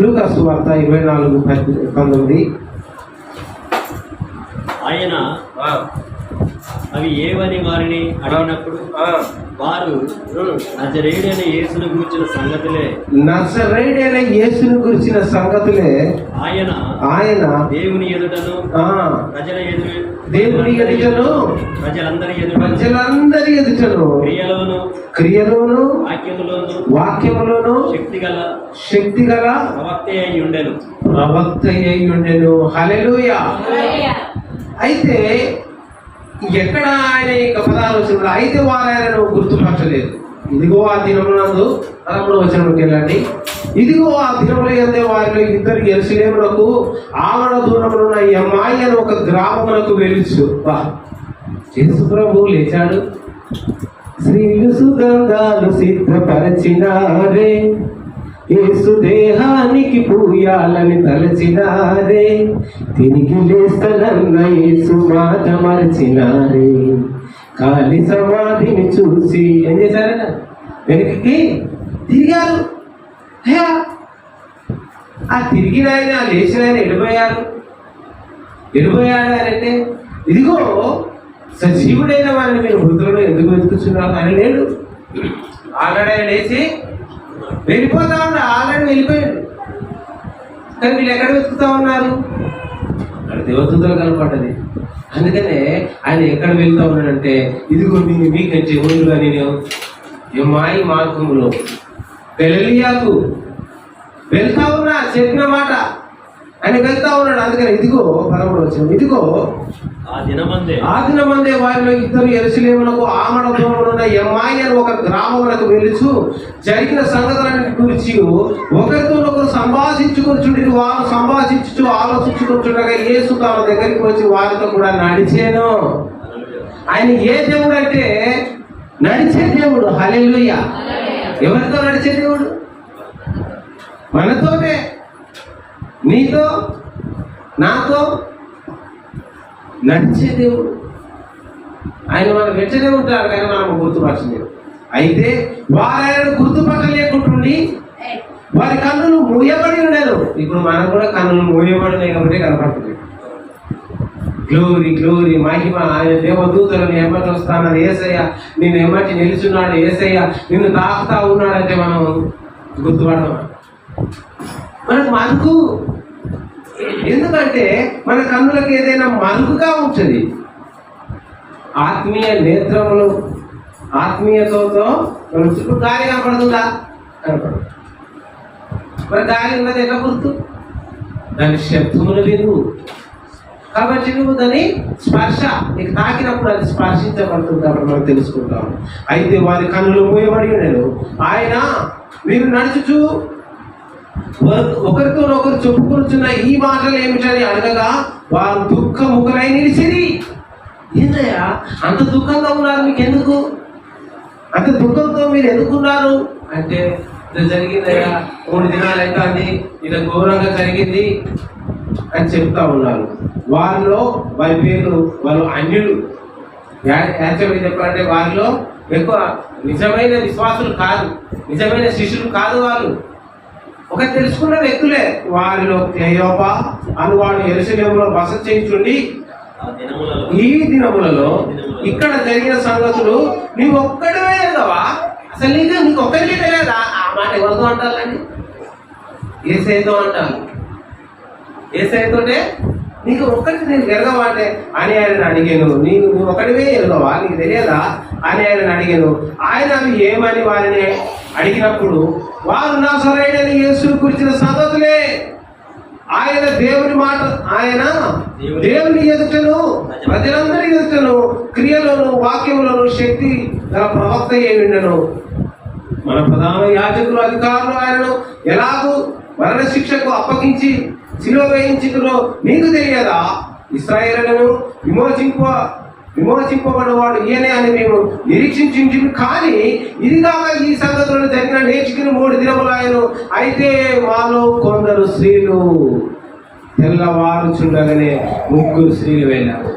లూకాసు వార్త ఇరవై నాలుగు పద్- పంతొమ్మిది. ఆయన ఆ, అవి ఏవని వారిని అడిగినప్పుడు ఆ, వారు ఉమ్. నజరేయుడైన యేసును గురించిన సంగతులే. నజరేయుడైన యేసును గురించిన సంగతులే ఆయన ఆయన దేవుని ఎదుటను ఆ, ప్రజల ఎదురు దేవుని ఎదుటను ప్రజలందరి ప్రజలందరి ఎదుటను క్రియలోను క్రియలోను వాక్యములోను వాక్యములోను శక్తి గల శక్తి గల ప్రవక్త అయి ఉండెను. ప్రవక్త అయి ఉండెను. హల్లెలూయా. అయితే ఎక్కడ ఆయన యొక్క పదాలు వచ్చినప్పుడు అయితే వారు ఆయనను గుర్తుపరచలేదు. ఇదిగో ఆ దినమునందు పదమూడు వచనంలోకి వెళ్ళండి ఇదిగో ఆ దినముల ఎందే వారిలో ఇద్దరు ఎరుసలేములకు ఆవడ దూరములున్న యమ్మాయి అని ఒక గ్రామమునకు వెలుచు బా యేసు ప్రభు లేచాడు. శ్రీలు సుగంధాలు సిద్ధపరచినారే. యేసు దేహానికి పూయాలని తలచినారే. తిరిగి లేస్తనన్న యేసు మాట మరచినారే. కాలి సమాధిని చూసి ఏం చేశారట? వెనక్కి తిరిగారు. అయ్యా, ఆ తిరిగిన ఆయన ఆ లేచిన ఆయన ఎడిపోయారు. ఎడిపోయాడు ఆయన అంటే ఇదిగో సజీవుడైన వారిని మీరు మృతులను ఎందుకు వెతుకుతున్నారు? అని లేడు. ఆల్రెడీ ఆయన లేచి వెళ్ళిపోతా ఉన్నా ఆల్రెడీ వెళ్ళిపోయాడు. కానీ వీళ్ళు ఎక్కడ వెతుకుతా ఉన్నారు? అక్కడ దేవదూతలు కనపడ్డది. అందుకనే ఆయన ఎక్కడ వెళ్తా ఉన్నాడంటే ఇదిగో నేను మీకంటే ఊరుగా నేను ఈ మాయి మార్గంలో గలిలియాకు వెళ్తా ఉన్నా చెప్పిన మాట. ఆయన వెళ్తా ఉన్నాడు. అందుకని ఇదిగో పదమూడు వచ్చిన ఇదిగో ఆ దినమందే. ఆ దినమందే వారిలో ఇద్దరు ఎరుసలేమునకు ఆమడ దూరమునున్న ఎమ్మాయి అని ఒక గ్రామమునకు వెలుచు జరిగిన సంగతులన్నిటి గురించి ఒకరితో ఒకరు సంభాషించుకొచ్చుండి వారు సంభాషించు ఆలోచించుకొచ్చుండగా యేసు తమ దగ్గరికి వచ్చి వారితో కూడా నడిచేను. ఆయన ఏ దేవుడు అంటే నడిచే దేవుడు. హల్లెలూయ. ఎవరితో నడిచే దేవుడు? మనతోనే. నీతో? నాతో? నడిచే దేవుడు. ఆయన మనం వెంటనే ఉంటారు కానీ మనం గుర్తుపరచలేము. అయితే వారు ఆయన గుర్తుపట్టలేకుంటుండి వారి కన్నులు మూయబడి ఉండేను ఇప్పుడు మనం కూడా కన్నులు మూయబడి లేకపోతే కనపడుతుంది. గ్లోరీ గ్లోరీ మహిమ ఆయన దేవదూతలు నేను ఎమ్మటి వస్తానని ఏసయ్య నేను ఎమ్మటి నిలుచున్నాడు ఏసయ్య నిన్ను తాకుతా ఉన్నాడంటే మనం గుర్తుపడదాం మనకు మనకు ఎందుకంటే మన కన్నులకు ఏదైనా మలుగుగా ఉంటుంది. ఆత్మీయ నేత్రములు ఆత్మీయతతో మన చుట్టూ గాలి కనపడుతుందా? కనపడదు. మరి గాలి ఉన్నది ఎలా గుర్తు దాని శబ్దములు విను. కాబట్టి నువ్వు దాని స్పర్శ. నీకు తాకినప్పుడు అది స్పర్శించబడుతుంది కాబట్టి మనం తెలుసుకుంటాం అయితే వారి కన్నులు మూయబడి ఉండేను. ఆయన మీరు నడుచుచు ఒక- ఒకరితో ఒకరు చెప్పుకుంటున్న ఈ మాటలు ఏమిటని అడగగా వారు దుఃఖముఖలై నిలిచిరి. ఏందయ్యా? అంత దుఃఖంగా ఉన్నారు మీకు ఎందుకు అంత దుఃఖంతో మీరు ఎందుకున్నారు? అంటే జరిగిందయ్యా మూడు దినాలు అవుతుంది ఇది ఘోరంగా జరిగింది అని చెప్తా ఉన్నారు. వారిలో వారి పేర్లు వాళ్ళు అన్యులు యాక్చువల్గా చెప్పాలంటే వారిలో ఎక్కువ నిజమైన విశ్వాసులు కాదు నిజమైన శిష్యులు కాదు వాళ్ళు. ఒక తెలుసుకున్న వ్యక్తులే వారిలో క్లయోప అనువాడు ఎరుసలేములో బస చేయించుండి. ఈ దినములలో ఇక్కడ జరిగిన సంగతులు నీవు ఒక్కడమే ఎరగవా? అసలు నీకు నీకు ఒక్కరికి తెలియదా? ఆ మాట ఎవరితో అంటారండి? ఏ సైతో అంటారు. ఏ సైతోనే నీకు ఒక్కటి నేను ఎరగవా అంటే? అని ఆయన అడిగాను. నీకు నువ్వు ఒకటివే ఎరగవా? నీకు తెలియదా? అని ఆయన అడిగాను. ఆయన అవి ఏమని వారిని అడిగినప్పుడు వారు నా సరైన యేసును గురించిన సంగతులే. ఆయన దేవుని మాట ఆయన దేవుని ఎదుటను ప్రజలందరి ఎదుటను క్రియలను వాక్యములను శక్తి గల ప్రవక్త ఉండను. మన ప్రధాన యాజకులు అధికారులు ఆయనను ఎలాగూ మరణ శిక్షకు అప్పగించి శిలువ వేయించుకులో నీకు తెలియదా? ఇస్రాయేళ్ళను విమోచింప విమోచింపబడినవాడు ఈయనే అని మేము నిరీక్షించి కానీ ఇది కాక ఈ సంగతులను జరిగిన నేర్చుకుని మూడు దినములు ఆయన అయితే మాలో కొందరు స్త్రీలు తెల్లవారు చూడగానే ముగ్గురు స్త్రీలు వెళ్ళారు.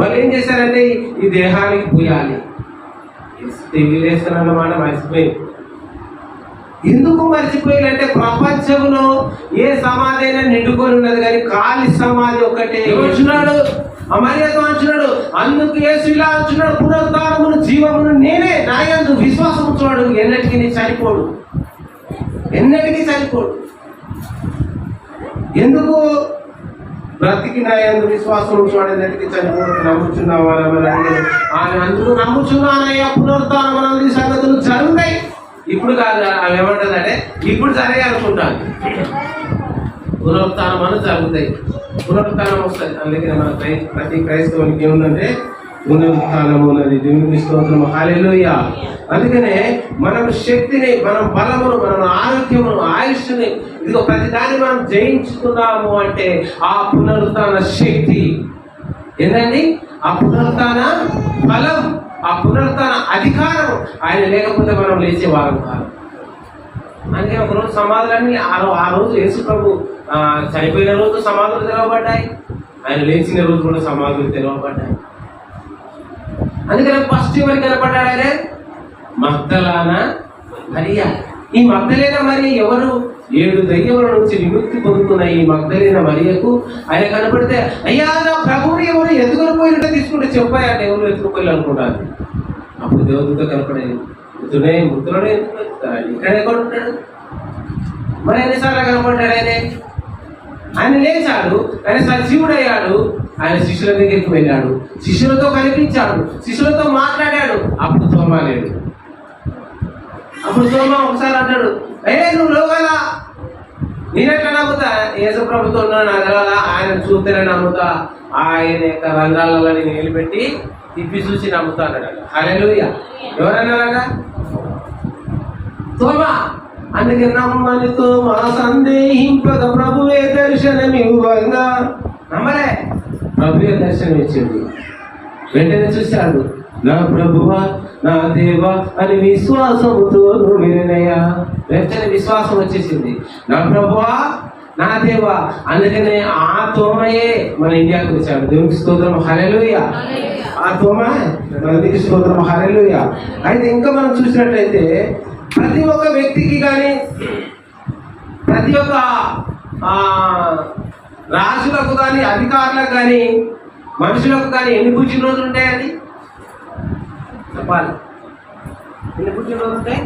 వాళ్ళు ఏం చేశారంటే ఈ దేహానికి పూయాలి. తెలియజేస్తానన్నమాట మర్చిపోయి ఎందుకు మర్చిపోయారంటే ప్రపంచంలో ఏ సమాధి అయినా నిండుకొని ఉన్నది కానీ ఖాళీ సమాధి ఒకటే. అంటున్నాడు అమర్యాద అంటున్నాడు. అందుకు యేసు ఇలా అంటున్నాడు. పునరుద్ధానమును జీవమును నేనే నాయందు విశ్వాసం ఉంచువాడు ఎన్నటికీ నీ చనిపోడు. ఎన్నటికీ చనిపోడు. ఎందుకు బ్రతికి నాయందు విశ్వాసం ఉంచువాడు ఎన్నటికీ చనిపోడు. నమ్ముచున్నావా? ఆయన అందుకు నమ్ముచున్నానయ్యా పునరుద్ధానం ఈ సంగతులు జరుగుతాయి. ఇప్పుడు కాదు ఆమె ఏమంటుందంటే ఇప్పుడు సరే అనుకుంటాను పునరుత్థానం అని జరుగుతాయి. పునరుత్నం వస్తుంది. అందుకనే మన ప్రతి క్రైస్తవునికి ఏముందంటే పునరుత్నం ఉన్నది. దేవునికి స్తోత్రం. హాలేలుయ అందుకనే మనం శక్తిని మనం బలమును మన ఆరోగ్యమును ఆయుష్ని ఇదిగో ప్రతి దాన్ని మనం జయించుకున్నాము అంటే ఆ పునరుత్న శక్తి. ఏంటండి ఆ పునరుత్న బలం ఆ పునరుత్న అధికారం. ఆయన లేకపోతే మనం లేచే వారం కాదు. అందుకే ఒక రోజు సమాధులన్నీ ఆ రోజు ఆ రోజు యేసు ప్రభు చనిపోయిన రోజు సమాధులు తెలవబడ్డాయి ఆయన లేచిన రోజు కూడా సమాధులు తెలవబడ్డాయి అందుకని ఫస్ట్ ఎవరు కనపడ్డాడు ఆయన? మద్దలాన మరియా. ఈ మద్దలేన మరి ఎవరు? ఏడు దయ్యముల నుంచి విముక్తి పొందుతున్న ఈ మగ్ధలైన మరియకు ఆయన కనపడితే అయ్యా నా ప్రభువుని ఎవరు ఎత్తుకొని పోయినట్టు తీసుకుంటే చెప్పాయి అంటే ఎవరు ఎత్తుకుపోయి అనుకుంటారు అప్పుడు దేవుడితో కనపడేది మృతుడే మృతులనే ఇక్కడ ఎక్కడ ఉంటాడు మరి ఎన్నిసార్లు కనపడ్డాడు ఆయన? ఆయన లేచాడు. ఆయన సజీవుడయ్యాడు ఆయన శిష్యుల దగ్గరికి వెళ్ళాడు. శిష్యులతో కనిపించాడు. శిష్యులతో మాట్లాడాడు. అప్పుడు తోమా లేడు. అప్పుడు తోమా ఒకసారి అంటాడు ఏ నువ్వు లోగలా నేనెట్లా నమ్ముతా? యేసు ప్రభుత్వం ఉన్నాడు ఆయన చూస్తేనే నమ్ముతా. ఆయన యొక్క రంగాలలో నేను నిలబెట్టి తిప్పి చూసి నమ్ముతా అన్నాడు హల్లెలూయ. ఎవరన్నారట? తోమా. అందుకే నమ్మని తోమా సందేహింపక ప్రభువే దర్శనమివ్వంగా. నమ్మలే. ప్రభువే దర్శనం ఇచ్చింది వెంటనే చూశాడు. నా ప్రభువా నా దేవా అని విశ్వాసముతో వినయా వెంటనే విశ్వాసం వచ్చేసింది. నా ప్రభువా నా దేవా అందుకనే ఆ తోమయే మన ఇండియాకి వచ్చాడు. దేవునికి స్తోత్రం. హల్లెలూయా. ఆ తోమ దేవునికి స్తోత్రం. హల్లెలూయా. అయితే ఇంకా మనం చూసినట్లయితే ప్రతి ఒక్క వ్యక్తికి కానీ ప్రతి ఒక్క రాజులకు కానీ అధికారులకు కానీ మనుషులకు కానీ ఎన్ని పుట్టినరోజులు ఉంటాయండి చెప్పాలి. ఎన్ని పుట్టినరోజులు ఉంటాయి?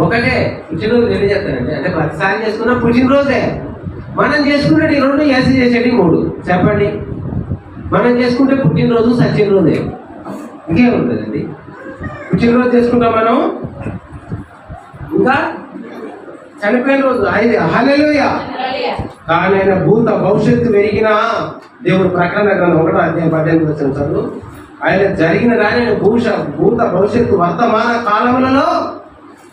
ఒకటే పుట్టినరోజు ఎన్ని చెప్తానండి అంటే ప్రతిసారి చేసుకున్న పుట్టినరోజే. మనం చేసుకునేది ఈ రెండు ఎస్ చేసేది మూడు. చెప్పండి. మనం చేసుకుంటే పుట్టినరోజు సత్యనరోజే ఇంకేముంటుందండి? పుట్టినరోజు చేసుకుంటాం మనం. ఇంకా చనిపోయిన రోజు ఐదు హల్లెలూయా. కానీ భూత భవిష్యత్తు పెరిగిన దేవుడు ప్రకటన గ్రంథం ఒకటో అధ్యాయం పద్దెనిమిది వచ్చిన చదువు. ఆయన జరిగిన కానీ ఆయన భూష భూత భవిష్యత్తు వర్తమాన కాలములలో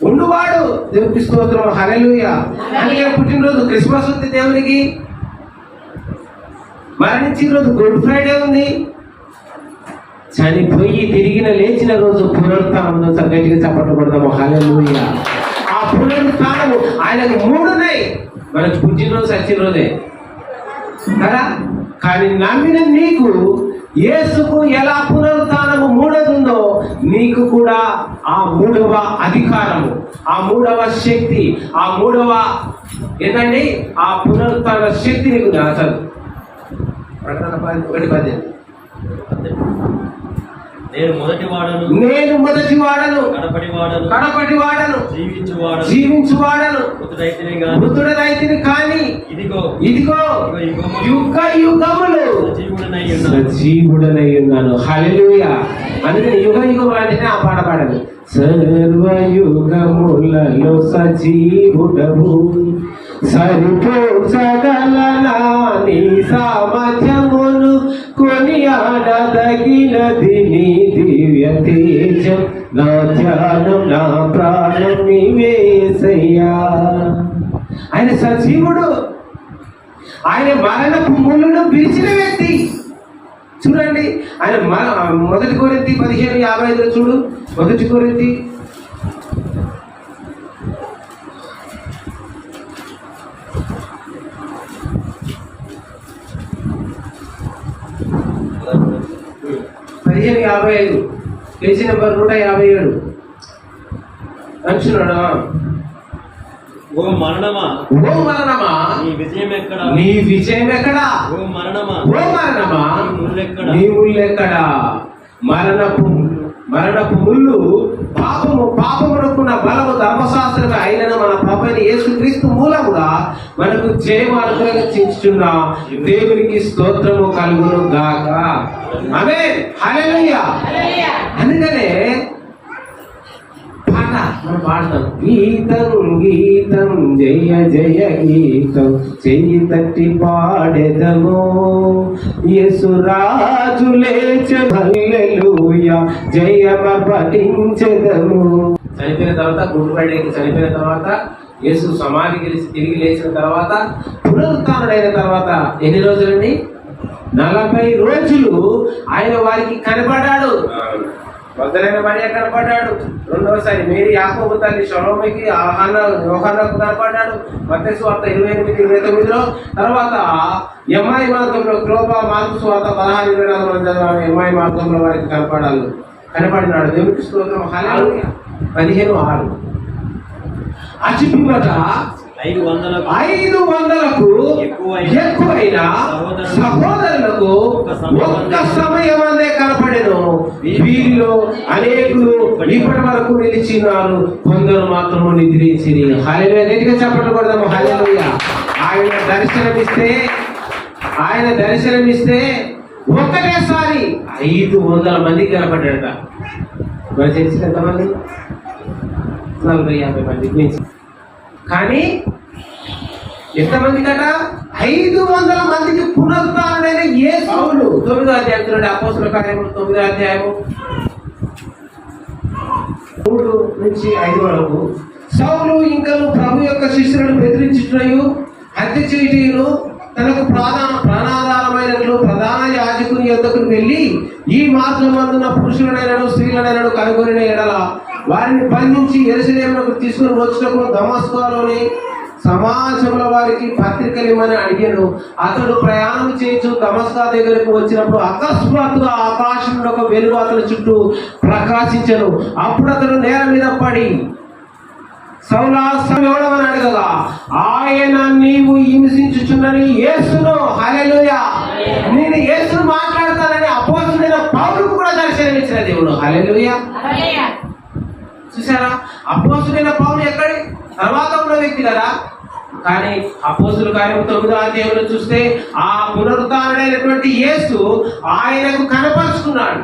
ఉండువాడు. దేవుడికి స్తోత్రం హల్లెలూయ. అందుకే పుట్టినరోజు క్రిస్మస్ ఉంది దేవునికి. మరణించిన రోజు గుడ్ ఫ్రైడే ఉంది. చనిపోయి తిరిగిన లేచిన రోజు పునరుత్థానం గట్టిగా చప్పట్లు కొడదాము హల్లెలూయ. ఆ పునరుత్థానము ఆయనకు మూడు ఉన్నాయి. మనకు పుట్టినరోజు సచ్చిన రోజే కదా? కానీ నమ్మిన నీకు యేసుకు ఎలా పునరుత్నము మూడదుందో నీకు కూడా ఆ మూడవ అధికారము ఆ మూడవ శక్తి ఆ మూడవ ఏంటండి? ఆ పునరుత్న శక్తి నీకు అసలు ప్రకటన ఒకటి పద్దెనిమిది నేను మొదటి వాడను. నేను మొదటి వాడను. కడపటి వాడను. కడపటి వాడను. జీవించు వాడను. జీవించు వాడను. మృతుడైతేనే గాని. మృతుడ రైతుని కానీ ఇదిగో. ఇదిగో. యుగ యుగములు. సజీవుడనై ఉన్నాను. హల్లెలూయా. అందుకని యుగ యుగం అంటేనే ఆ పాట పాడాలి సర్వయుగములలో సజీవుడవు. సరిపోచగలనా నీ సామర్థ్యమును తేజం నా ధ్యానం నా ప్రాణం నీవేసయ్యా ఆయన సజీవుడు. ఆయన మరణపు ముళ్ళను పిలిచిన వ్యక్తి. చూడండి ఆయన మ- మొదటి కోరింది పదిహేను యాభై ఐదులో చూడు. మొదటి కోరింది పదిహేను యాభై ఐదు. పేజీ నెంబర్ నూట యాభై ఏడు. అంటున్నాడు ఓ మరణమా? ఓ మరణమా? నీ విజయం ఎక్కడ? నీ విజయం ఎక్కడా? ఓ మరణమా? ఓ మరణమా? నీ ముళ్ళు ఎక్కడా? మరణపు మరణపు ముళ్ళు పాపము పాపమునకున్న బలము ధర్మశాస్త్రమే అయిన మన ప్రభుని యేసుక్రీస్తు మూలముగా మనకు జయము అనుగ్రహించుచున్న దేవునికి స్తోత్రము కలుగును గాక. ఆమె హల్లెలూయా. అందుకనే మనం పాడతాం గీతం గీతం జయ జయ గీతం. చెయ్యి తట్టి పాడెదము. యేసురాజు లేచ హల్లెలూయా జయమ పఠించెదము చనిపోయిన తర్వాత గుడ్ ఫ్రైడేకి చనిపోయిన తర్వాత యేసు సమాధి గెలిచి తిరిగి లేచిన తర్వాత పునరుత్డైన తర్వాత ఎన్ని రోజులండి? నలభై రోజులు ఆయన వారికి కనబడ్డాడు. మొదలైన మరియ కనపడ్డాడు రెండవసారి మేరీ యాకోబు తల్లి షలోమికి ఆహాన యోహానకు కనపడ్డాడు మత్స్య స్వార్థ ఇరవై ఎనిమిది ఇరవై తొమ్మిదిలో తర్వాత ఎంఐ మార్గంలో క్లోబా మార్పు స్వార్థ పదహారు ఇరవై నాలుగు చదివాము ఎంఐ మార్గంలో వారికి కనపడాలి. కనపడినాడు. దేవునికి స్తోత్రం. హల్లెలూయా. పదిహేను ఆరు. అచిపిమట ఐదు వందలకు ఐదు వందలకు ఎక్కువైన సహోదరులకు ఒక్క సమయం అందే కనపడెను. వీరిలో అనేకులు ఇప్పటి వరకు నిలిచినారు. కొందరు మాత్రము నిద్రించి హల్లెలూయా. గట్టిగా చెప్పండి కొడదాము. హల్లెలూయా. ఆయన దర్శనమిస్తే ఆయన దర్శనమిస్తే ఒక్కటేసారి ఐదు వందల మంది కనపడ్డాడట మరి తెలిసి ఎంతమంది? నలభై యాభై మించి కానీ ఎంతమంది కట ఐదు వందల మందికి పునరుద్ధరణైన ఏ సౌలు తొమ్మిదో అధ్యాయం చూడండి అపోసుల కార్యములు తొమ్మిదో అధ్యాయము. మూడు నుంచి ఐదు వరకు. సౌలు ఇంకను ప్రభు యొక్క శిష్యులను బెదిరించుటయు హత్య చేయటయును తనకు ప్రధాన ప్రాణాధారమైనట్లు ప్రధాన యాజకుని యొద్దకు వెళ్ళి ఈ మార్గమందున పురుషులనైనను స్త్రీలనైనను కనుగొనిన ఎడల వారిని బంధించి ఎరుసలేమునకు తీసుకుని వచ్చుటకు దమస్కోలోని సమాజంలో వారికి పత్రికలు ఇమ్మని అడిగాను. అతడు ప్రయాణం చేయొచ్చు దమస్కా దగ్గరకు వచ్చినప్పుడు అకస్మాత్తుగా ఆకాశంలో ఒక వెలుగు అతని చుట్టూ ప్రకాశించను. అప్పుడు అతడు నేల మీద పడి సౌలాసం ఎవడమని అడగగా? ఆయన నీవు హింసించుచున్నని యేసును. హల్లెలూయా. నేను యేసును మాట్లాడతానని అపోసుడైన పౌరుకు కూడా దర్శనమిచ్చిన దేవుడు. హల్లెలూయా. చూసారా అపోసుడైన పౌరులు ఎక్కడి? తర్వాత ఉన్న వ్యక్తి కదా కానీ అపోసుల కార్యం తొమ్మిదో అధ్యాయంలో చూస్తే ఆ పునరుద్ధారణైనటువంటి యేసు ఆయనకు కనపరుచుకున్నాడు.